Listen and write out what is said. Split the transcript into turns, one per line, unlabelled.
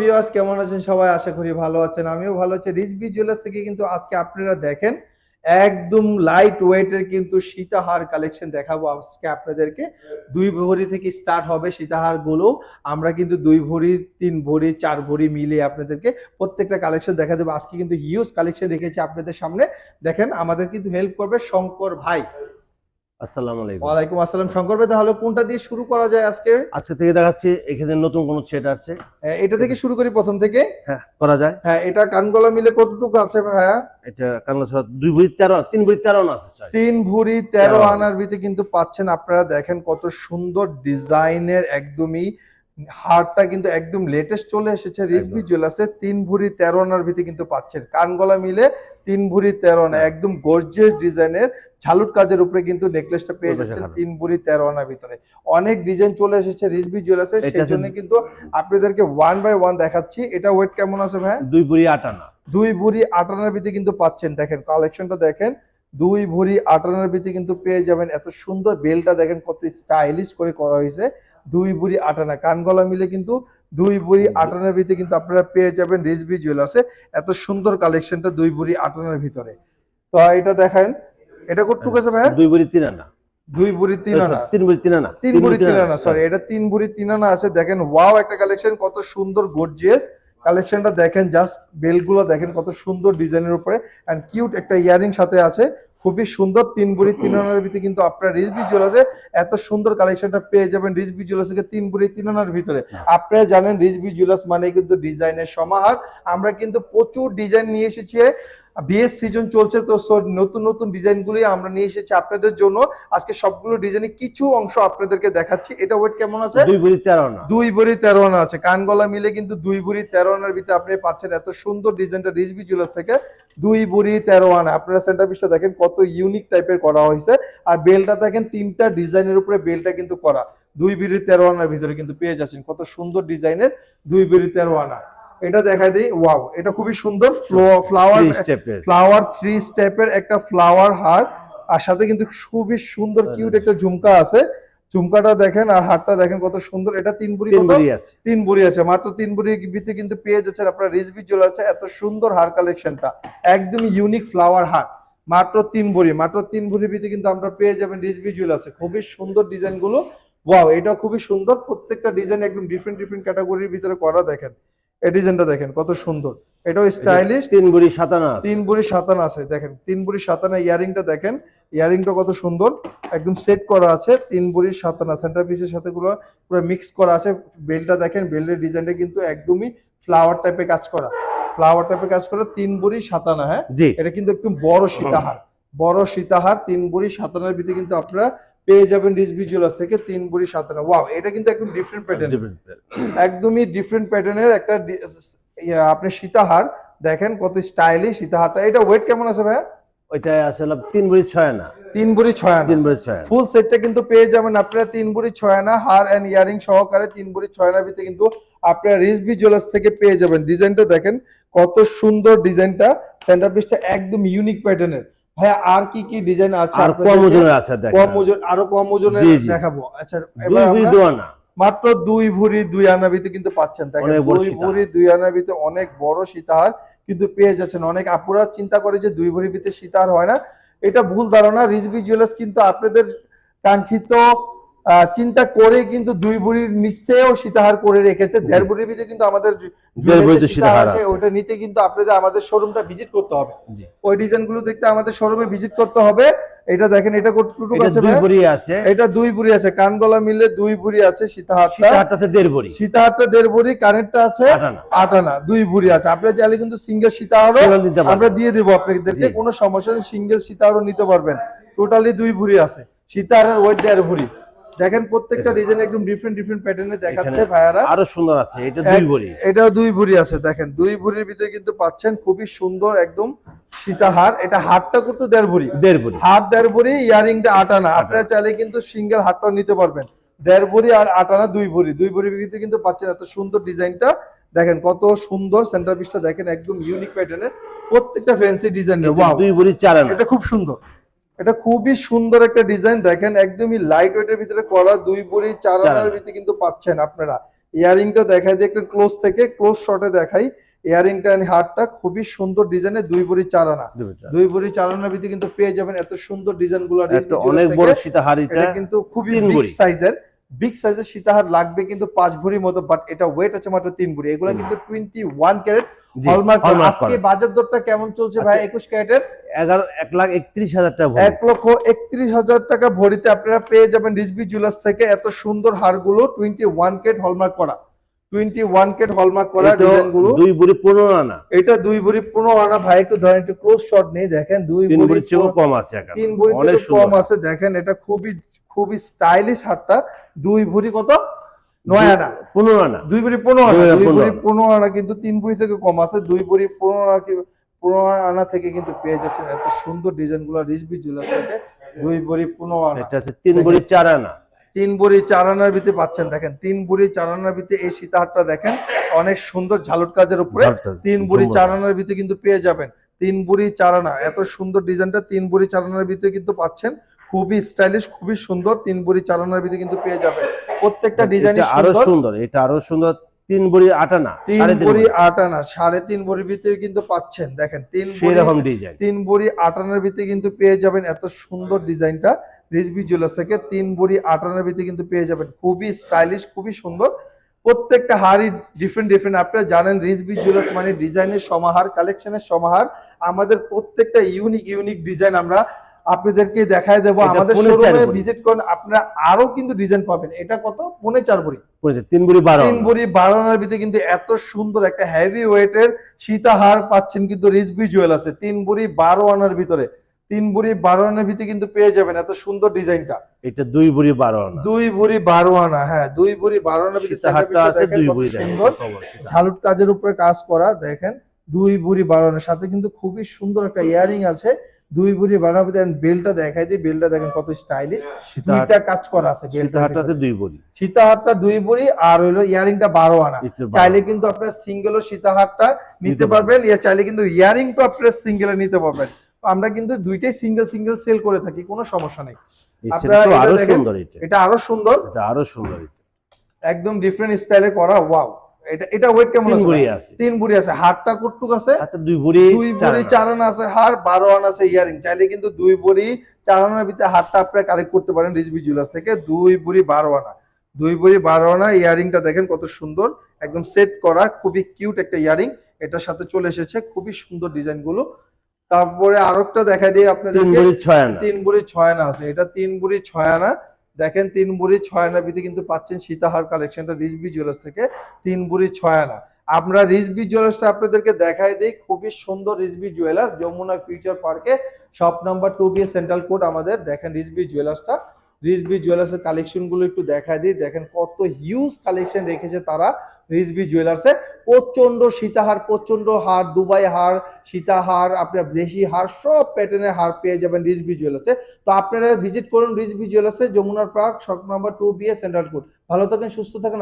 Viewers কেমন আছেন? সবাই আশা করি ভালো আছেন, আমিও ভালো আছি। রিজবি জুয়েলার্স থেকে কিন্তু আজকে আপনারা দেখেন, একদম লাইট ওয়েটের কিন্তু সীতাহার কালেকশন দেখাবো আজকে আপনাদেরকে। দুই ভরি থেকে স্টার্ট হবে সীতাহারগুলো আমরা কিন্তু দুই ভরি, তিন ভরি, চার ভরি মিলে আপনাদেরকে প্রত্যেকটা কালেকশন দেখা দেবো। আজকে কিন্তু হিউজ কালেকশন রেখেছি আপনাদের সামনে। দেখেন, আমাদের কিন্তু হেল্প করবে শঙ্কর ভাই।
আসসালামু আলাইকুম।
ওয়ালাইকুম আসসালাম। শঙ্কর ভাই তাহলে কোনটা দিয়ে শুরু করা যায় আজকে?
আজকে থেকে দেখাচ্ছি এখানে নতুন কোন সেট আছে
আহ, এটা থেকে শুরু করি প্রথম থেকে।
হ্যাঁ করা যায়।
হ্যাঁ এটা কানগলা মিলে কতটুকু আছে ভাইয়া?
এটা কানগলা সহ দুই ভরি তেরো তিন ভরি তেরো আনা আছে
তিন ভরি তেরো। আনার ভিতরে কিন্তু পাচ্ছেন আপনারা দেখেন কত সুন্দর ডিজাইনের একদমই হারটা কিন্তু একদম লেটেস্ট চলে এসেছে রিজবি। জুয়েলার্সে তিন ভরি তেরো আনার ভিতরে কিন্তু পাচ্ছেন। কান গলা মিলে তিন ভরি তেরো আনা একদম গর্জিয়াস ডিজাইনের ঝালুট কাজের উপরে কিন্তু নেকলেসটা পেয়ে যাচ্ছেন তিন ভরি তেরো আনার ভিতরে। অনেক ডিজাইন চলে এসেছে রিজবি জুয়েলার্সে সেই জন্য কিন্তু আপনাদেরকে ওয়ান বাই ওয়ান দেখাচ্ছি। এটা ওয়েট কেমন আছে ভাই?
দুই ভরি আটানা
দুই ভরি আটানার ভিতরে কিন্তু পাচ্ছেন। দেখেন কালেকশনটা দেখেন দুই ভরি আটানার ভিতরে কিন্তু পেয়ে যাবেন। এত সুন্দর বেলটা দেখেন কত স্টাইলিশ করে করা হয়েছে। দুই বুড়ি আটানা কানগলা মিলে কিন্তু দুই ভরি আটানার ভিতরে কিন্তু আপনারা পেয়ে যাবেন রিজবি জুয়েলার্সে এত সুন্দর কালেকশনটা দুই ভরি আটানার ভিতরে। তো এটা দেখেন এটা কতটুকু আছে ভাই
দুই ভরি তিন আনা।
দুই ভরি তিন আনা।
তিন ভরি তিন আনা।
তিন ভরি তিন আনা। সরি এটা তিন ভরি তিন আনা আছে। দেখেন ওয়াও একটা কালেকশন কত সুন্দর গর্জিয়াস কালেকশনটা দেখেন জাস্ট বেলগুলো দেখেন কত সুন্দর ডিজাইনের উপরে। এন্ড কিউট একটা ইয়ারিং সাথে আছে। খুবই সুন্দর তিন বুড়ি তিন আনার ভিতরে কিন্তু আপনার রিজবি জুয়েলার্সে এত সুন্দর কালেকশনটা পেয়ে যাবেন রিজবি জুয়েলার্স থেকে তিন বুড়ি তিন আনার ভিতরে। আপনারা জানেন রিজবি জুয়েলার্স মানে কিন্তু ডিজাইনের সমাহার। আমরা কিন্তু প্রচুর ডিজাইন নিয়ে এসেছি। বিএস সিজন চলছে তো নতুন নতুন ডিজাইনগুলি আমরা নিয়ে এসেছি আপনাদের জন্য। আজকে সবগুলো ডিজাইনে কিছু অংশ আপনাদেরকে দেখাচ্ছি। এটা ওয়েট কেমন আছে?
দুই ভরি তেরো আনা।
দুই ভরি তেরো আনা আছে। কান গলা মিলে কিন্তু দুই ভরি তেরো আনার ভিতরে আপনি পাচ্ছেন এত সুন্দর ডিজাইনটা রিজবি জুয়েলার্স থেকে। দুই ভরি তেরো আনা। আপনারা সেন্টার পিসটা দেখেন কত ইউনিক টাইপের করা হয়েছে। আর বেলটা দেখেন তিনটা ডিজাইনের উপরে বেলটা কিন্তু করা। দুই ভরি তেরো আনার ভিতরে কিন্তু পেয়ে যাচ্ছেন। কত সুন্দর ডিজাইনের দুই ভরি তেরো আনা। এটা দেখাই দিই। ওয়াও এটা খুবই সুন্দর ফ্লাওয়ার ফ্লাওয়ার থ্রি স্টেপের একটা ফ্লাওয়ার হার। আর সাথে কিন্তু খুবই সুন্দর কিউট একটা ঝুমকা আছে। ঝুমকাটা দেখেন আর হারটা দেখেন কত সুন্দর। এটা তিন বুড়ি
তিন ভরি আছে।
তিন বুড়ি আছে। মাত্র তিন বুড়ি ভিতরে কিন্তু পেয়ে যাচ্ছেন আপনার রিজবি জুয়েল আছে এত সুন্দর হার কালেকশনটা। একদম ইউনিক ফ্লাওয়ার হার মাত্র তিন ভরি মাত্র তিন ভরি ভিতরে কিন্তু আমরা পেয়ে যাবেন রিজবি জুয়েল আছে খুবই সুন্দর ডিজাইনগুলো ওয়াও এটা খুবই সুন্দর। প্রত্যেকটা ডিজাইন একদম ডিফারেন্ট ডিফারেন্ট ক্যাটাগরির ভিতরে করা দেখেন। এই ডিজাইনটা দেখেন কত সুন্দর। এটাও স্টাইলিশ
তিন ভরি সাতানা আছে।
তিন বুড়ি সাতানা আছে। দেখেন তিন বুড়ি সাতানা ইয়ারিংটা দেখেন। ইয়ারিংটা কত সুন্দর। একদম সেট করা আছে তিন বুড়ি সাতানা সেন্টার পিসের সাথে গুলো পুরো মিক্স করা আছে। বেলটা দেখেন বেল্টের ডিজাইনটা কিন্তু একদমই ফ্লাওয়ার টাইপে কাজ করা। ফ্লাওয়ার টাইপে কাজ করা তিন বুড়ি সাতানা হ্যাঁ? এটা কিন্তু একটু বড় সীতাহার। বড় সীতাহার তিন বুড়ি সাতানার ভিতরে কিন্তু আপনারা পেয়ে যাবেন রিজবি জুয়েলার্স থেকে তিন বুড়ি সাতানা ওয়াও এটা কিন্তু একদম ডিফারেন্ট প্যাটার্ন একদমই ডিফারেন্ট প্যাটার্নের একটা আপনি সীতাহার দেখেন কত স্টাইলিশ সীতাহারটা। এটা ওয়েট কেমন আছে ভাইয়া?
ওইটা আসলে তিন ভরি ছয় আনা।
তিন বুড়ি ছয় আনা।
তিন ভরি ছয়
ফুল সেটটা কিন্তু পেয়ে যাবেন আপনারা তিন বুড়ি ছয় আনা হার এন্ড ইয়ারিং সহকারে তিন বুড়ি ছয় আনার ভিতরে কিন্তু আপনারা রিজবি জুয়েলার্স থেকে পেয়ে যাবেন। ডিজাইনটা দেখেন কত সুন্দর ডিজাইনটা সেন্টার পিসটা একদম ইউনিক প্যাটার্নের ভাইয়া আর কি কি ডিজাইন আছে
আর কম ওজনের আছে
কম ওজন আরও কম ওজনের। দেখাবো। আচ্ছা
দুই
এবার
ভরি
আমরা-
দু আনা।
মাত্র দুই ভরি দুই আনা ভিতরে কিন্তু পাচ্ছেন। দেখেন দুই। ভরি দুই ভিতরে অনেক বড় সীতাহার। কিন্তু পেয়ে যাচ্ছেন। অনেক আপুরা চিন্তা করে যে দুই ভরি ভিতরে সীতাহার হয় না। এটা ভুল ধারণা। রিজবি জুয়েলার্স কিন্তু আপনাদের কাঙ্ক্ষিত চিন্তা করে কিন্তু দুই বুড়ির নিচেও সীতাহার করে রেখেছে। দেড় বুড়ির ভিতরে কিন্তু আমাদের। ওটা নিতে কিন্তু আপনাদের আমাদের শোরুমটা ভিজিট করতে হবে। ওই ডিজাইনগুলো দেখতে আমাদের শোরুমে ভিজিট করতে হবে। এটা দেখেন এটা কতটুকু আছে
দুই? ভরি আছে।
এটা দুই ভরি আছে। কানগলা মিলে দুই ভরি আছে সীতাহারটা।
সীতাহারটা আছে দেড় ভরি
সীতাহারটা দেড় ভরি কানেরটা আছে
আট আনা
দুই বুড়ি আছে। আপনারা চাইলে কিন্তু সিঙ্গেল সীতাহারও আমরা দিয়ে দেবো আপনাদেরকে
জি।
কোনো সমস্যা নেই সিঙ্গেল সীতাহারও নিতে পারবেন। টোটালি দুই বুড়ি আছে। সীতাহারের ওয়েট দেড় ভরি দেখেন প্রত্যেকটা ডিজাইন একদম ডিফারেন্ট ডিফারেন্ট প্যাটার্নে দেখাচ্ছে ভাইয়ারা।
আরও সুন্দর আছে এটা দুই ভরি।
এটাও দুই ভরি আছে দেখেন। দুই ভরির ভিতরে কিন্তু পাচ্ছেন খুবই সুন্দর একদম সীতাহার। এটা হাতটা কিন্তু দেড় ভরি।
দেড় ভরি।
হাত দেড় ভরি ইয়ারিংটা আট আনা। আপনারা চাইলে কিন্তু সিঙ্গেল হাতটাও নিতে পারবেন। দেড় ভরি আর আট আনা দুই ভরি। দুই ভরি ভিতরে কিন্তু পাচ্ছেন এত সুন্দর ডিজাইনটা। দেখেন কত সুন্দর সেন্টার পিসটা দেখেন একদম ইউনিক প্যাটার্নের প্রত্যেকটা ফ্যান্সি ডিজাইনের
দুই ভরি চার
এটা খুব সুন্দর। এটা খুবই সুন্দর একটা ডিজাইন। দেখেন একদমই লাইট ওয়েটের ভিতরে করা দুই বড়ি চার আনার ভিতরে কিন্তু পাচ্ছেন আপনারা। ইয়ারিংটা দেখাই দিই একটু ক্লোজ থেকে ক্লোজ শটে দেখাই। ইয়ারিংটা এন্ড হারটা খুবই সুন্দর ডিজাইনের দুই বড়ি চার আনা।
দুই
বড়ি চার। আনার ভিতরে কিন্তু পেয়ে যাবেন এত সুন্দর
ডিজাইনগুলো অনেক বড় সীতাহার এটা
এটা কিন্তু খুবই বিগ সাইজের বিগ সাইজের সীতাহার লাগবে কিন্তু পাঁচ ভরির মতো বাট এটা ওয়েট আছে মাত্র তিন ভরি এগুলো কিন্তু টোয়েন্টি ওয়ান ক্যারেট হলমার্ক আজকে বাজার দরটা কেমন চলছে ভাই?
আচ্ছা।
একুশ ক্যারেটের?
এগারো এক লাখ একত্রিশ হাজার টাকা
এক লক্ষ একত্রিশ হাজার টাকা ভরিতে আপনারা পেয়ে যাবেন রিজবি জুয়েলার্স থেকে। এত সুন্দর হারগুলো টোয়েন্টি ওয়ান কেট হলমার্ক করা। টোয়েন্টি ওয়ান কেট হলমার্ক করা
এটা
ডিজাইনগুলো
দুই ভরি পনেরো আনা।
এটা দুই ভরি পনেরো আনা। ভাই একটু ধরেন একটু ক্লোজ শট নেই দেখেন। দুই
ভরির চেয়েও কম আছে
তিন ভরি কম আছে। দেখেন এটা খুবই খুবই স্টাইলিশ হারটা দুই ভরি কত? নয় আনা।
পনেরো আনা।
দুই ভরি পনেরো আনা।
দুই
দুই ভরি পনেরো আনা। কিন্তু তিন ভরি থেকে কম আছে। দুই ভরি পনেরো আনা পনেরো আনা থেকে কিন্তু পেয়ে যাচ্ছেন এত সুন্দর ডিজাইনগুলো রিজবি জুয়েলার্স থেকে। দুই ভরি পনেরো আনা।
এটা আছে তিন ভরি চার আনা।
তিন বুড়ি চার আনার ভিতরে পাচ্ছেন দেখেন। তিন বুড়ি চার আনার ভিতরে এই সীতাহারটা দেখেন। অনেক সুন্দর ঝালট কাজের উপরে তিন বুড়ি। চার আনার ভিতরে কিন্তু পেয়ে যাবেন। তিন বুড়ি চার আনা। এত সুন্দর ডিজাইনটা তিন বুড়ি চার আনার ভিতরে কিন্তু পাচ্ছেন। খুবই স্টাইলিশ খুবই সুন্দর তিন বুড়ি চার আনার ভিতরে কিন্তু পেয়ে যাবেন প্রত্যেকটা ডিজাইন
আরও সুন্দর। এটা আরও সুন্দর তিন ভরি আট আনা
তিন বুড়ি
ভরি।
আট আনা সাড়ে তিন বুড়ির ভিতরে কিন্তু পাচ্ছেন দেখেন তিন
সেই
বুড়ি
রকম ডিজাইন
তিন বুড়ি আটানার ভিতরে কিন্তু পেয়ে যাবেন এত সুন্দর ডিজাইনটা রিজবি জুয়েলার্স থেকে তিন বুড়ি আটানার ভিতরে কিন্তু পেয়ে যাবেন খুবই স্টাইলিশ খুবই সুন্দর। প্রত্যেকটা হারই ডিফারেন্ট ডিফারেন্ট আপনারা জানেন রিজবি জুয়েলার্স মানে ডিজাইনের সমাহার কালেকশনের সমাহার। আমাদের প্রত্যেকটা ইউনিক ইউনিক ডিজাইন আমরা আপনাদেরকে দেখায় দেবো। আমাদের শোরুমে ভিজিট করেন। আপনারা আরও কিন্তু ডিজাইন পাবেন। এটা কত? পৌনে চার
পড়েছে, তিন ভরি বারো।
তিন
আনা।
বুড়ি বারো ভিতরে কিন্তু এত সুন্দর একটা হেভি ওয়েটের সীতাহার পাচ্ছেন কিন্তু রিজবি জুয়েল আছে তিন বুড়ি বারো আনার ভিতরে। তিন বুড়ি বারো আনার ভিতরে কিন্তু পেয়ে যাবেন এত সুন্দর ডিজাইনটা
এটা দুই বুড়ি বারো আনা।
দুই বুড়ি বারো আনা হ্যাঁ দুই বুড়ি বারো আনার ভিতরে
সীতাহারটা আছে দুই
কত সুন্দর।
বড়।
ঝালুট কাজের উপরে কাজ করা দেখেন দুই বুড়ি বারো আনার সাথে কিন্তু খুবই সুন্দর একটা ইয়ারিং আছে। দুই বুড়ি আনার ভিতরে বেলটা দেখাই দিই বেলটা দেখেন কত স্টাইলিশ
সীতাহার
দুইটা কাজ করা আছে বেলটা
আছে দুই ভরি
সীতাহারটা দুই বুড়ি আর হইল ইয়ারিংটা বারো আনা। চাইলে কিন্তু আপনার সিঙ্গেল ও সীতাহারটা নিতে
নিতে
পারবেন। ইয়া চাইলে কিন্তু ইয়ারিং তো আপনার সিঙ্গেলে নিতে পারবেন। তো আমরা কিন্তু দুইটাই সিঙ্গেল সিঙ্গেল সেল করে থাকি কোনো সমস্যা নেই। আরও
সুন্দর এটা।
এটা আরও সুন্দর।
এটা আরও সুন্দর
একদম ডিফারেন্ট স্টাইলে করা ওয়াও এটা এটা ওয়েট কেমন আছে ভাই?
আছে।
তিন বুড়ি আছে। হারটা কটুক আছে।
হাতে দুই ভরি
দুই বুড়ি। চার আনা। আছে। হার বারো আনা আছে ইয়ারিং। চাইলে কিন্তু দুই বুড়ি চার আনার ভিতরে হারটা আপনারা কালেক্ট করতে পারেন রিজবি জুয়েলার্স থেকে। দুই বুড়ি বারো আনা। দুই বুড়ি বারো আনা ইয়ারিংটা দেখেন কত সুন্দর। একদম সেট করা খুবই কিউট একটা ইয়ারিং। এটার সাথে চলে এসেছে খুবই সুন্দর ডিজাইনগুলো তারপরে আরেকটা দেখা দিই
তিন
আপনাদেরকে।
ছয় আনা।
তিন বুড়ি ছয় আনা আছে। এটা তিন বুড়ি ছয় আনা। দেখেন তিন বুড়ি ছয় আনা বিধি কিন্তু পাচ্ছেন সীতাহার কালেকশনটা রিজবি জুয়েলার্স থেকে, তিন বুড়ি ছয় আনা। আমরা রিজবি জুয়েলার্সটা আপনাদেরকে দেখাই দিই, খুবই সুন্দর রিজবি জুয়েলার্স, যমুনা ফিউচার পার্কে, shop number two B central court আমাদের, দেখেন রিজবি জুয়েলার্সটা। রিজবি জুয়েলার্সের কালেকশনগুলো একটু দেখাই দিই, দেখেন কত হিউজ কালেকশন রেখেছে তারা রিজবি জুয়েলার্সে। প্রচণ্ড সীতাহার প্রচণ্ড হার, দুবাই হার, সীতাহার, আপনার দেশি হার, সব প্যাটার্নের হার পেয়ে যাবেন রিজবি জুয়েলার্সে তো আপনারা ভিজিট করুন রিজবি জুয়েলার্সে যমুনার park shop number two B central court ভালো থাকেন, সুস্থ থাকেন।